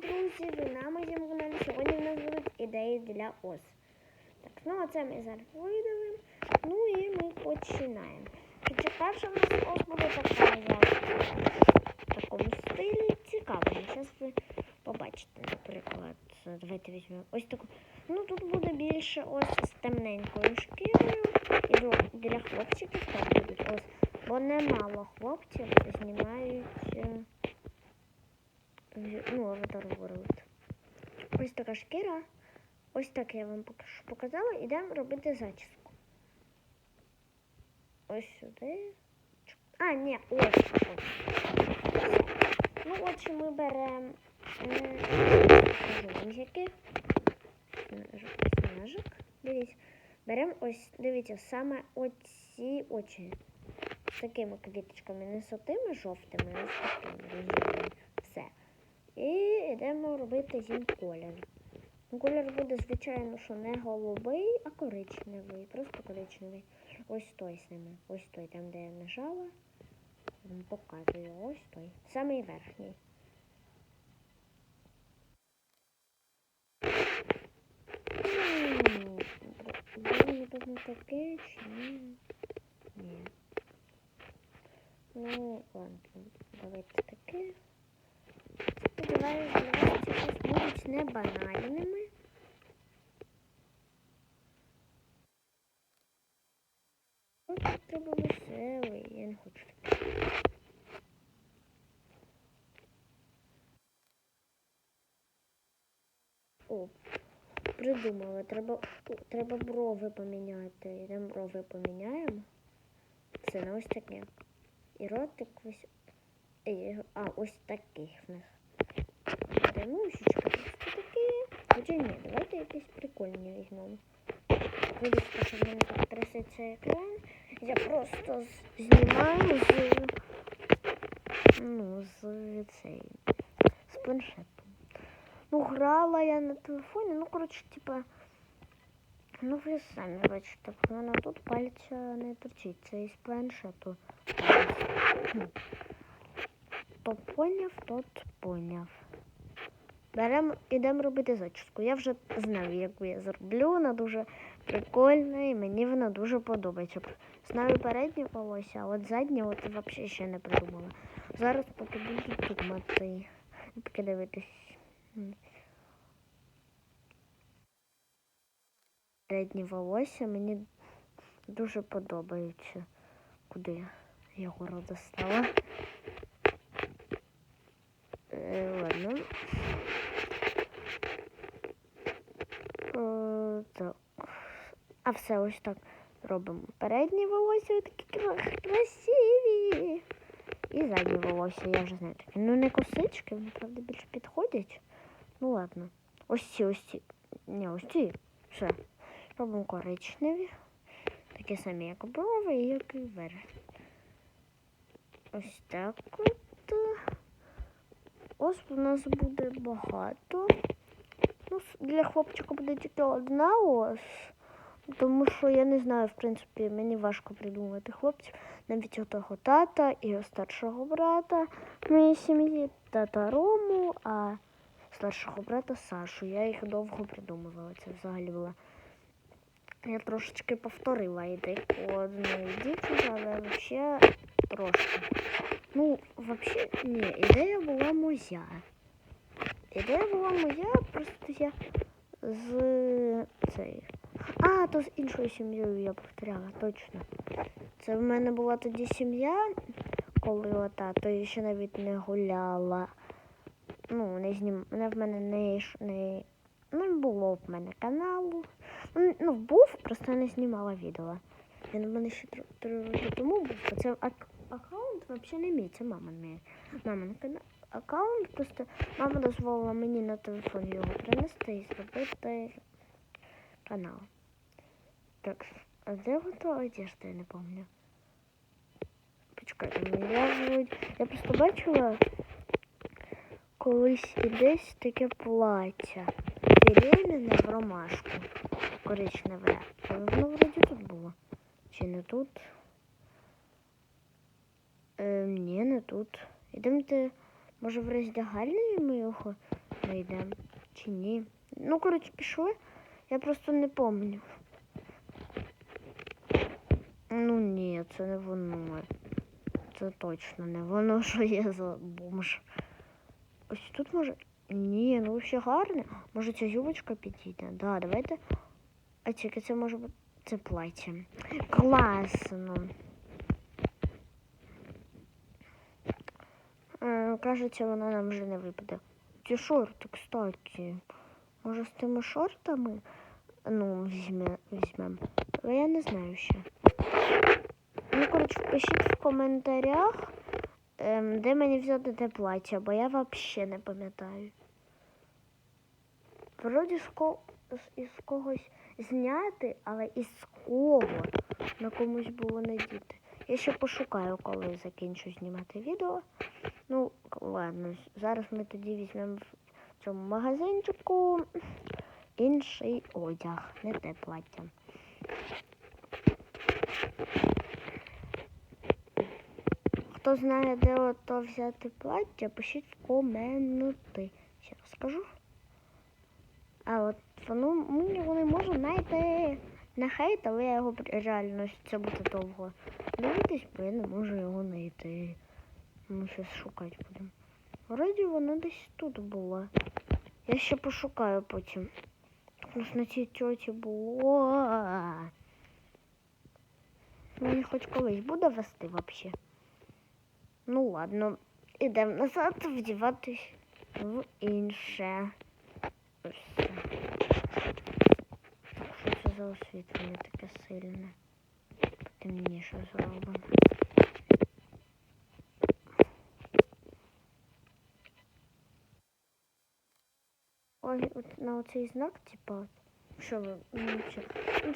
друзі! Ви на моєму каналі. Сьогодні в нас будуть ідеї для ос. Так, ну а це ми зараз видавимо. Ну і ми починаємо. Хоча перша в нас ос буде така, в такому стилі. Цікаво. Зараз ви побачите, наприклад. Давайте візьмемо ось таку. Ну тут буде більше ось з темненькою шкірою. І для- для хлопчиків так будуть ось. Бо немало хлопців знімають. Е, ну, аватар World. Ось така шкіра. Ось так я вам показала. Ідемо робити зачіску. Ось сюди. А, ні, ось. Ну, отже, ми беремо ножики. Ножик. Дивіться. Беремо ось, дивіться, саме оці очі. З такими квіточками, не з отими жовтими, а з такими рожевими. І йдемо робити їм колір. Ну, Колір буде, звичайно, що не голубий, а коричневий. Просто коричневий. Ось той з ними. Ось той, там, де я нажала. Показую. Ось той. Самий верхній. Таке чи ні? Ні. Ну, ладно, давайте таке. Щось будуть не банальними. От треба веселий, я не хочу. О, придумала, треба, треба брови поміняти. Йдемо брови поміняємо. Це на ось таке. І ротик ось. Е, А, ось таких в них. Ремушечка просто такі. Хоча ні, давайте якісь прикольні візьмемо. Вибачте, що в мене так трясеться екран. Я просто знімаю з. Ну, з цей. З планшетом. Ну, грала я на телефоні, ну, коротше, типа. Ну, ви самі бачите, в мене тут пальця не торчить. Це із планшету. Поняв, тот поняв. Беремо, ідемо робити зачіску. Я вже знаю, яку я зроблю. Вона дуже прикольна і мені вона дуже подобається. Знаю переднє волосся, а от заднє от взагалі ще не придумала. Зараз поки буду думати. Поки дивитись. Передні волосся мені дуже подобаються. Куди я його достала? Е, ладно. Е, так. А все ось так робимо. Передні волосся такі красиві. І задні волосся, я вже знаю такі. Ну не косички, вони правда більше підходять. Ну ладно. Ось ці, ось ці. Ні, ось ці. Все. Робимо коричневі. Такі самі, як брови і як і верх. Ось так от. Ось у нас буде багато. Ну, для хлопчика буде тільки одна ось. Тому що я не знаю, в принципі, мені важко придумати хлопців. Навіть отого тата і старшого брата моїй сім'ї, тата Рому, а старшого брата Сашу. Я їх довго придумувала. Це взагалі була. Я трошечки повторила ідею одної дівчинки, але взагалі трошки. Ну, взагалі, ні, ідея була моя. Ідея була моя, просто я з цей. А, то з іншою сім'єю я повторяла, точно. Це в мене була тоді сім'я, коли ота, то я ще навіть не гуляла. Ну, не знім... не в мене не, не... не було в мене каналу. Ну, Ну, був, просто не знімала відео. Він в мене ще тр- три роки тому був. а Це ак- аккаунт взагалі не мій, це мама мамин. Мамин кана- аккаунт, просто мама дозволила мені на телефон його принести і зробити канал. Так, а де ото одежда, я не пам'ятаю. Почекайте, ну, я Я просто бачила колись і десь таке плаття. Беременна в ромашку коричневе. Воно вроді тут було. Чи не тут? Е, ні, не тут. Ідемте Може в роздягальні ми його знайдемо? Чи ні? Ну, коротше, пішли. Я просто не пам'ятаю. Ну ні, це не воно. Це точно не воно, що є за бомж. Ось тут може. Ні, ну все гарне. Може ця юбочка підійде? Да, давайте. А тільки це може бути. Це плаття. Класно. Е, кажеться, вона нам вже не випаде. Ті шорти, кстати. Може з тими шортами? Ну, візьме, візьмемо. Але я не знаю ще. Ну, коротше, пишіть в коментарях, ем, де мені взяти те плаття, бо я взагалі не пам'ятаю. Вроді з, ко... із когось зняти, але із кого на комусь було надіти. Я ще пошукаю, коли закінчу знімати відео. Ну, ладно, зараз ми тоді візьмемо в цьому магазинчику інший одяг, не те плаття. Хто знає, де ото взяти плаття, пишіть в коменти. Ще раз скажу. А от воно мені вони можу знайти на хейт, але я його реально це буде довго. Дивитись, бо я не можу його знайти. Ми щось шукати будемо. Вроді воно десь тут було. Я ще пошукаю потім. У нас на цій тьоті було. Мені хоч колись буде вести взагалі. Ну ладно, ідемо назад вдіватись в інше. Ось це. Що це за освітлення таке сильне? Потемніше зробимо. Ой, от на оцей знак, типа, що ви, ну,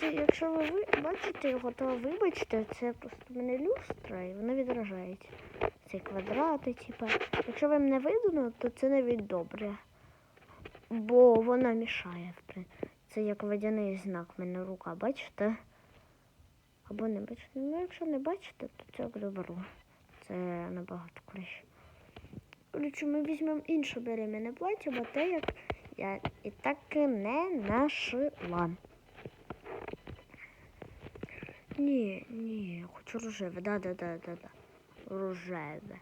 це, якщо ви, бачите його, то вибачте, це просто мене люстра і вона відражається. Це квадрати, типа. Якщо вам не видно, то це навіть добре. Бо вона мішає. в при- Це як водяний знак в мене рука, бачите? Або не бачите. Ну, якщо не бачите, то це як добро. Це набагато краще. Коротше, ми візьмемо інше беременне плаття, бо те, як я і так не нашила. Ні, ні, хочу рожеве, да, да, да, да, да. Рожеве.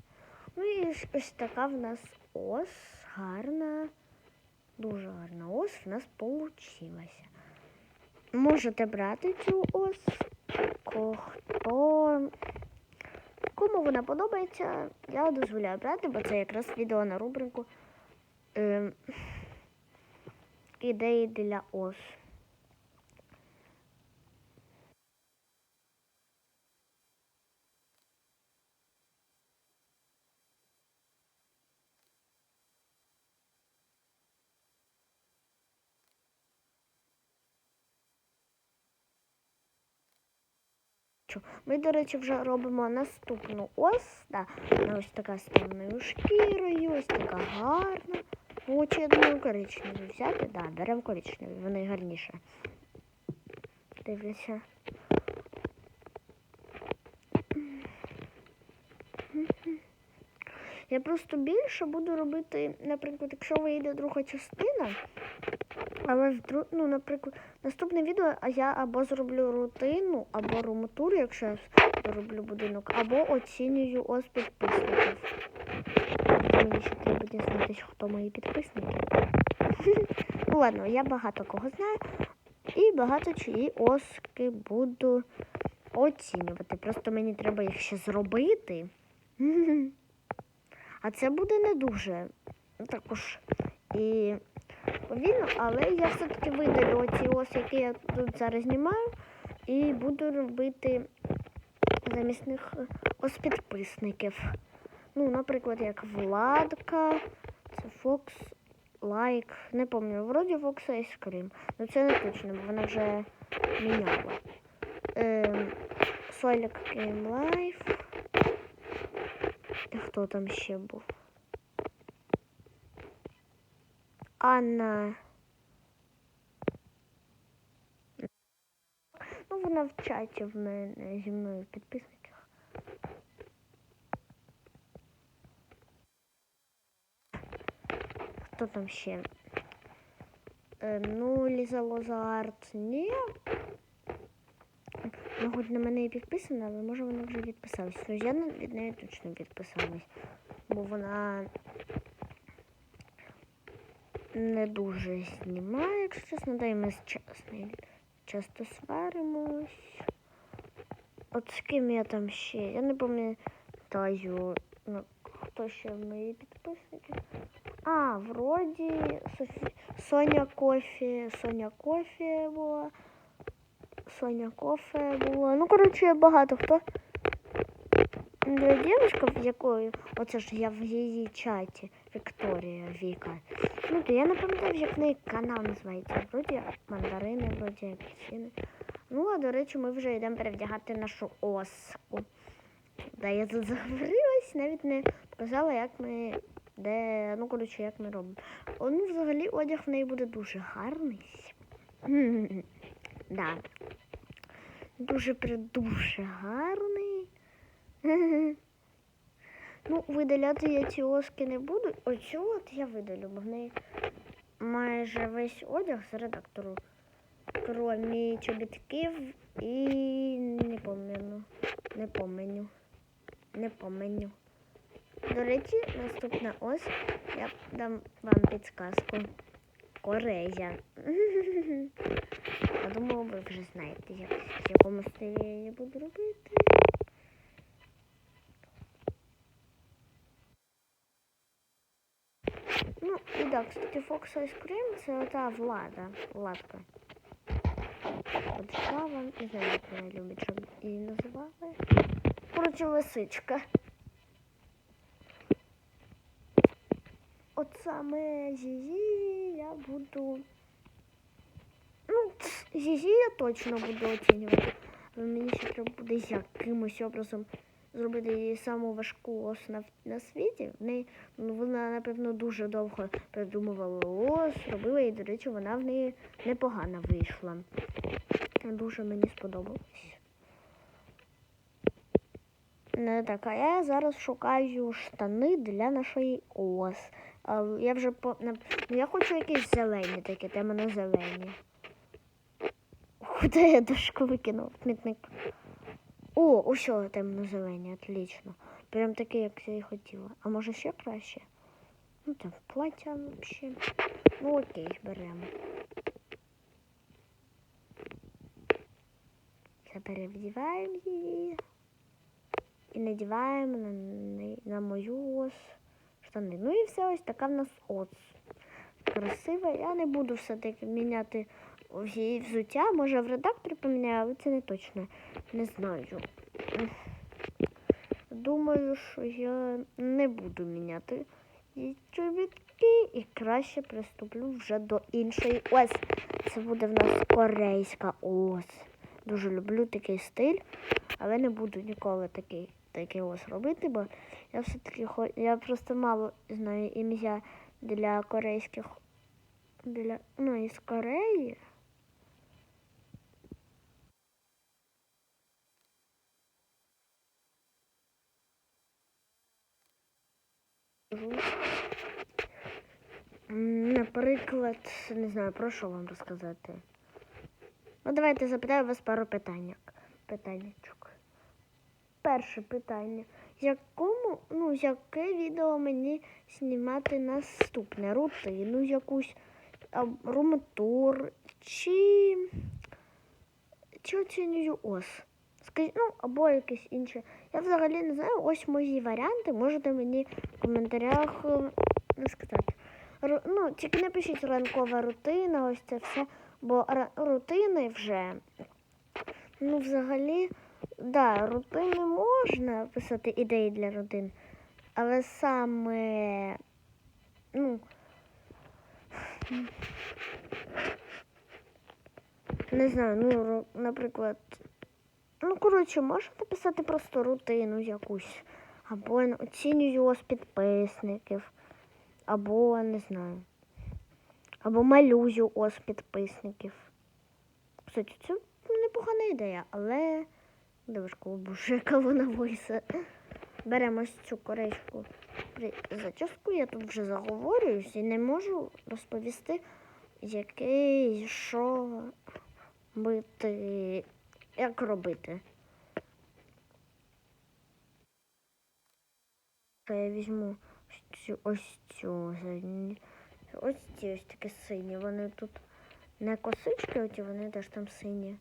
Ну і ось, ось така в нас ос гарна, дуже гарна ос в нас получилася. Можете брати цю ос, хто кому вона подобається, я дозволяю брати, бо це якраз відео на рубрику ем, ідеї для ос. Ми, до речі, вже робимо наступну ось. Да. Вона ось така з темною шкірою, ось така гарна. Ну, чи я думаю, коричневі взяти? Да, беремо коричневі, вони гарніше. Дивлюся. Я просто більше буду робити, наприклад, якщо вийде друга частина, але вдру... ну, наприклад, наступне відео я або зроблю рутину, або румтур, якщо я зроблю будинок, або оцінюю ось підписників. Мені ще треба дізнатися, хто мої підписники. Ну ладно, я багато кого знаю і багато чиї оски буду оцінювати. Просто мені треба їх ще зробити. А це буде не дуже ну, також і повільно, але я все-таки видалю оці ось, які я тут зараз знімаю, і буду робити замість них е, ось підписників. Ну, наприклад, як Владка, це Фокс Лайк. Не пам'ятаю, вроді Фокс Ice Cream. Ну це не точно, бо вона вже міняла. Ем, Солік Life. Та хто там ще був? Анна. Ну, вона в чаті в мене зі мною в підписниках. хто там ще? Е, ну, Ліза Лозарт, ні. Ну, хоч на мене і підписана, але може вона вже відписалась. Ну, я від неї точно відписалась. Бо вона не дуже знімає, якщо чесно, да і ми з ча- часто сваримось. От з ким я там ще? Я не пам'ятаю, ну, хто ще в мої підписники. А, вроді Софі... Соня Кофі, Соня Кофі була. Соня Кофе була. Ну, коротше, багато хто. Дівчинка, в якої, оце ж я в її чаті, Вікторія Віка. Ну, то я не пам'ятаю, як в неї канал називається. Вроді мандарини, вроді апельсини. Ну, а до речі, ми вже йдемо перевдягати нашу оску. Да, я тут заговорилась, навіть не показала, як ми. Де, ну, коротше, як ми робимо. Ну, взагалі, одяг в неї буде дуже гарний. Да. Дуже дуже гарний. Ну, видаляти я ці оски не буду. Оцю от я видалю, бо в неї майже весь одяг з редактору. Кромі чобітків і не помню. Не помню. Не помню. До речі, наступна ось я дам вам підсказку. Корея. Я думаю, ви вже знаєте, як, в якому стилі я буду робити. Ну, і так, кстати, Fox Ice Cream це ота влада, владка. Владислава, не знаю, як вона любить, щоб її називали. Коротше, лисичка. От саме Зізі я буду. Ну, Зізі я точно буду оцінювати. Мені ще треба буде якимось образом зробити її саму важку ос на, на світі. В неї, ну, вона, напевно, дуже довго придумувала ос, робила і, до речі, вона в неї непогано вийшла. Дуже мені сподобалось. Не так, а я зараз шукаю штани для нашої ос. Я вже по ну, я хочу якісь зелені такі, темно зелені. Куди я дошку викинув? Смітник. О, усе темно зелені, отлично. Прям таке, як я і хотіла. А може ще краще? Ну там плаття взагалі. Ну окей, беремо. Перевдіваємо її. І надіваємо на, на, мою ось штани. Ну і все, ось така в нас ос. Красива. Я не буду все-таки міняти її взуття. Може в редакторі поміняю, але це не точно. Не знаю. Думаю, що я не буду міняти її чобітки і краще приступлю вже до іншої. Ось це буде в нас корейська ось. Дуже люблю такий стиль, але не буду ніколи такий, такий ось робити, бо я все-таки я просто мало знаю ім'я для корейських для ну із Кореї. М, Наприклад, не знаю, про що вам розказати. Ну, давайте запитаю вас пару питань. Питаннячок. Перше питання. Якому, ну, яке відео мені знімати наступне? Рутину якусь, румтур чи, чи оцінюю ос? Скажіть, ну, або якесь інше. Я взагалі не знаю, ось мої варіанти. Можете мені в коментарях не сказати. Ру- ну, тільки напишіть ранкова рутина, ось це все. Бо рутини вже. Ну, взагалі, да, рутини можна писати ідеї для рутин, але саме, ну, не знаю, ну, наприклад, ну, коротше, можете писати просто рутину якусь, або оцінюю ось підписників, або не знаю. Або малюю ось підписників. Кстати, це непогана ідея, але девушка боже, яка вона вийде. беремо цю корейську при- зачіску. Я тут вже заговорююсь і не можу розповісти, який, що бити, як робити. Я візьму ось цю, ось ці ось такі сині. Вони тут не косички, оті вони теж там сині.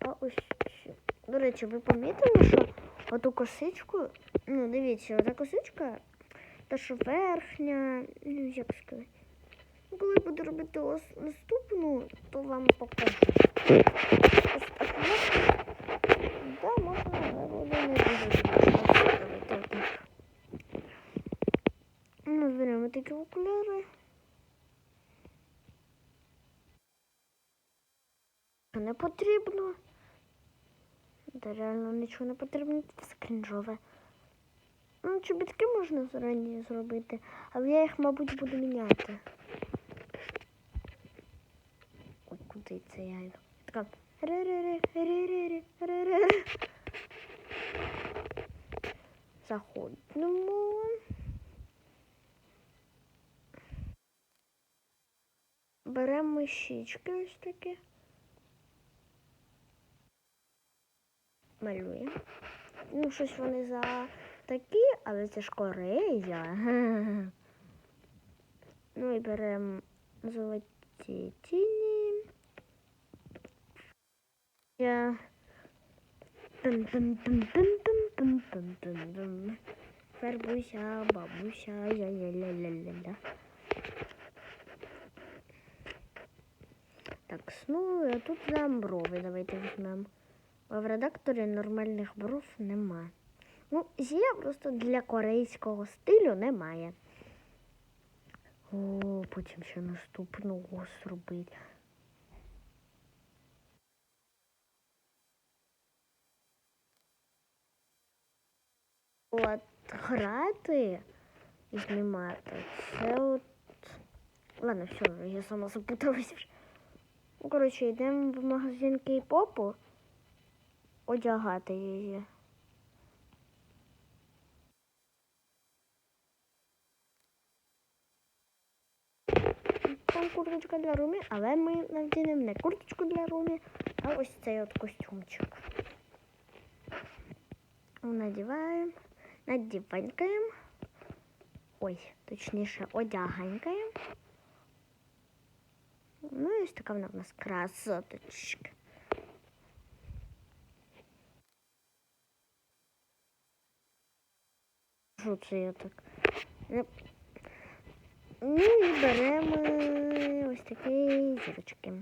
А ось ці. До речі, ви помітили, що оту косичку, ну дивіться, ота косичка, та що верхня, ну як сказати. Ну, Коли буду робити наступну, то вам покажу. Да, можна, не дуже. Ну, беремо такі окуляри. Не потрібно. Та реально нічого не потрібно, все крінжове. Ну, чобітки можна зарані зробити, але я їх, мабуть, буду міняти. Ой, куди це я? Така. Заходимо. Беремо щічки ось такі. Малюємо. Ну, щось вони за такі, але це ж Корея. Ну і беремо золоті тіні. Я. Тун-тун-тун-тун-тун-тун-тун-тун. Фарбуся, бабуся, ля-ля-ля-ля-ля-ля. Так, ну, а тут нам брови давайте візьмемо. А в редакторі нормальних бров нема. Ну, є просто для корейського стилю немає. О, потім ще наступного зробити. От грати і знімати. Це от. Ладно, все, я сама запуталась вже. Ну, коротше, йдемо в магазин кей-попу одягати її. Там курточка для Румі, але ми надінемо не курточку для Румі, а ось цей от костюмчик. Надіваємо, надіванькаємо. Ой, точніше, одяганькаємо. Ну і ось така вона в нас красоточка. Що це я так? Е, Ну і беремо ось такі зірочки.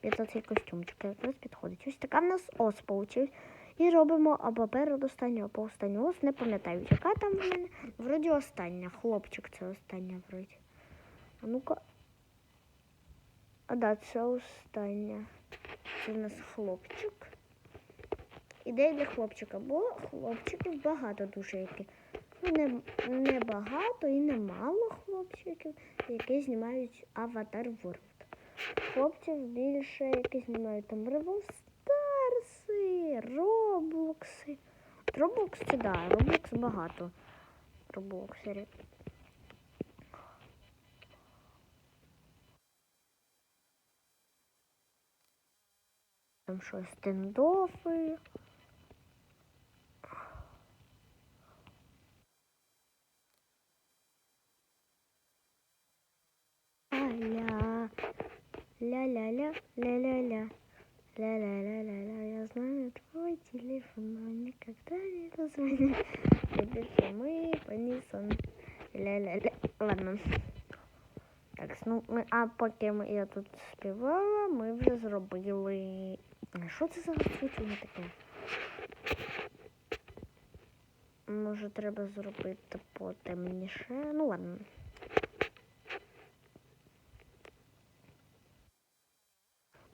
Під оцей костюмчик якраз підходить. Ось така в нас ос получилась. І робимо або передостанню, або останню ос. Не пам'ятаю, яка там в мене. Вроді остання. Хлопчик це остання вроді. А ну-ка. А да, це остання. Це в нас хлопчик. Ідея для хлопчика, бо хлопчиків багато дуже яких. Ну, не, не багато і не мало хлопчиків, які знімають Аватар World. Хлопців більше, які знімають там Револ Старси, Роблокси. Да, Роблокс багато. Роблоксерів. Там щось стендофи. Ля, ля-ля-ля, ля-ля-ля, ля-ля-ля-ля-ля. Я знаю твой телефон, но никогда не позвоню. Напиши мы понесем. Ля-ля-ля. Ладно. Так, ну, ми, а поки ми, я тут співала, ми вже зробили. А що це за освітлення таке? Може, треба зробити потемніше. Ну ладно.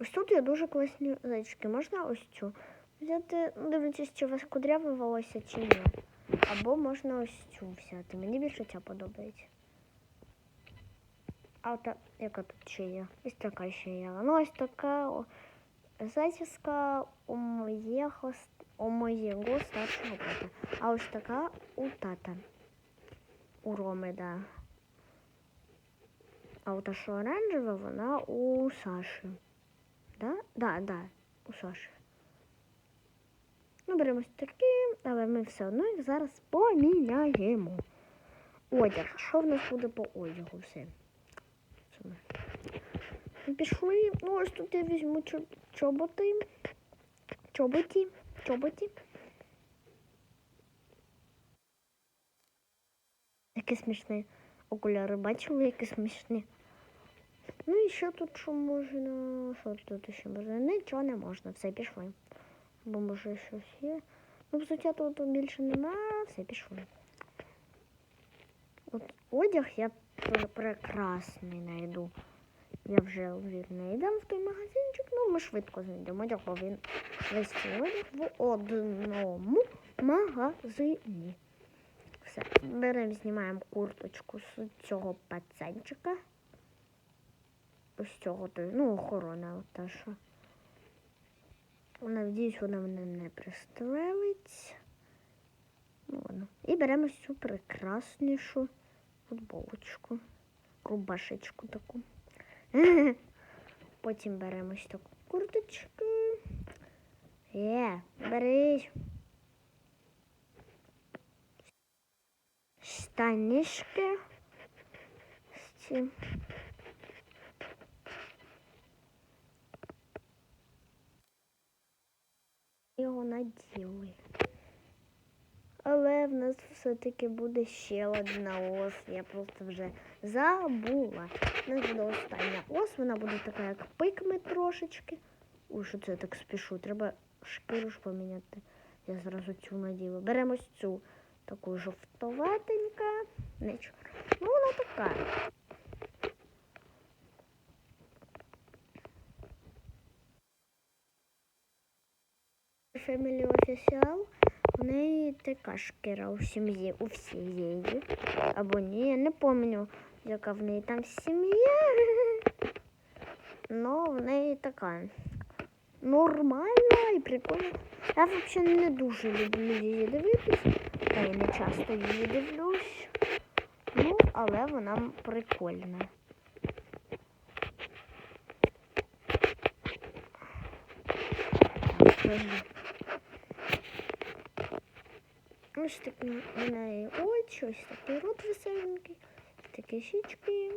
Ось тут є дуже класні зайчики. Можна ось цю взяти, ну, чи у вас кудряве волосся чи ні. Або можна ось цю взяти. Мені більше ця подобається. А от яка тут ще є? Ось така ще є. Ну ось така зачіска у моєго у моєго старшого брата. А ось така у тата. У Роми, да. А от та, що оранжева, вона у Саші. Да? Да, да, у Саші. Ну, беремо ось такі, але ми все одно їх зараз поміняємо. Одяг. Що в нас буде по одягу? Все. Ми Пішли. Ну, ось тут я візьму чо- чоботи. Чоботі. Чоботі. Які смішні окуляри. Бачили, які смішні. Ну і що тут що можна? Що тут ще можна? Нічого не можна. Все, пішли. Бо може щось є. Ну, взуття тут більше нема, все пішло. От одяг я прекрасний знайду. Я вже знайдемо в той магазинчик, ну ми швидко знайдемо одяг, бо він весь одяг в одному магазині. Все, беремо, знімаємо курточку з цього пацанчика. Ось цього, ну, охорона, та що. Надіюсь, вона мене не пристрелить. Ну. І беремо цю прекраснішу футболочку. Рубашечку таку. Потім беремо ось таку курточку. Є, берись. Штанішки. З цим. Але в нас все-таки буде ще одна ос. Я просто вже забула. У нас буде остання ос, вона буде така, як пикми трошечки. Ой, що це я так спішу? Треба шкіру ж поміняти. Я зразу цю наділа. Беремо цю таку жовтоватенька. Нічого. Ну, вона така. Family Official, у неї така шкіра у сім'ї, у всієї. Або ні, я не пам'ятаю, яка в неї там сім'я. Ну, в неї така нормальна і прикольна. Я взагалі не дуже люблю її дивитись, та й не часто її дивлюсь. Ну, але вона прикольна. Так, Ось такі у неї очі, ось такий рот веселенький, такі щічки.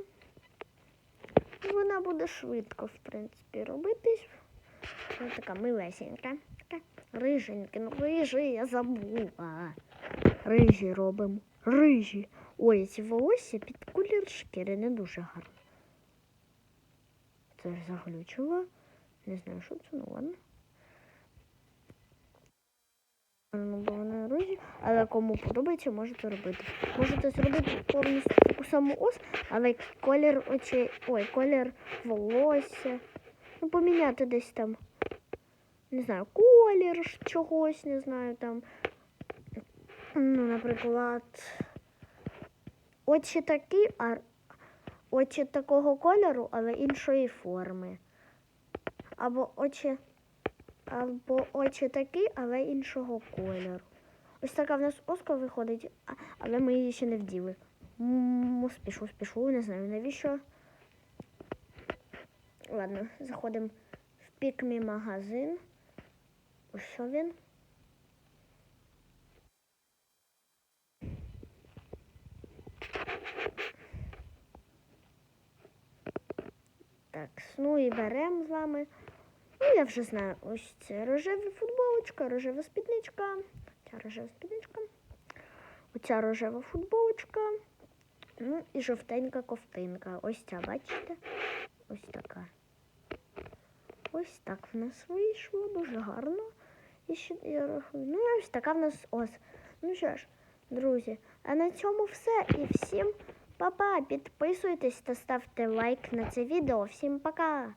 Вона буде швидко, в принципі, робитись. Вона така милесенька. Така риженька. Ну, рижі я забула. Рижі робимо. Рижі. Ой, ці волосся під колір шкіри не дуже гарно. Це ж заглючило. Не знаю, що це, ну ладно. Ну, бо вони рижі, але кому подобається, можете робити. Можете зробити повністю таку саму ось, але колір очей, ой, колір волосся. Ну, поміняти десь там, не знаю, колір чогось, не знаю, там. Ну, наприклад, очі такі, а очі такого кольору, але іншої форми. Або очі або очі такі, але іншого кольору. Ось така в нас оска виходить, але ми її ще не вділи. Спішу, спішу, не знаю навіщо. Ладно, заходимо в пікмі магазин. Ось що він. Так, ну і беремо з вами. Ну, я вже знаю, ось це рожева футболочка, рожева спідничка. Ця рожева спідничка. Оця рожева футболочка. Ну і жовтенька ковтинка. Ось ця, бачите? Ось така. Ось так в нас вийшло, дуже гарно. І ще я рахую. Ну, ось така в нас ось. Ну що ж, друзі, а на цьому все. І всім па-па. Підписуйтесь та ставте лайк на це відео. Всім пока!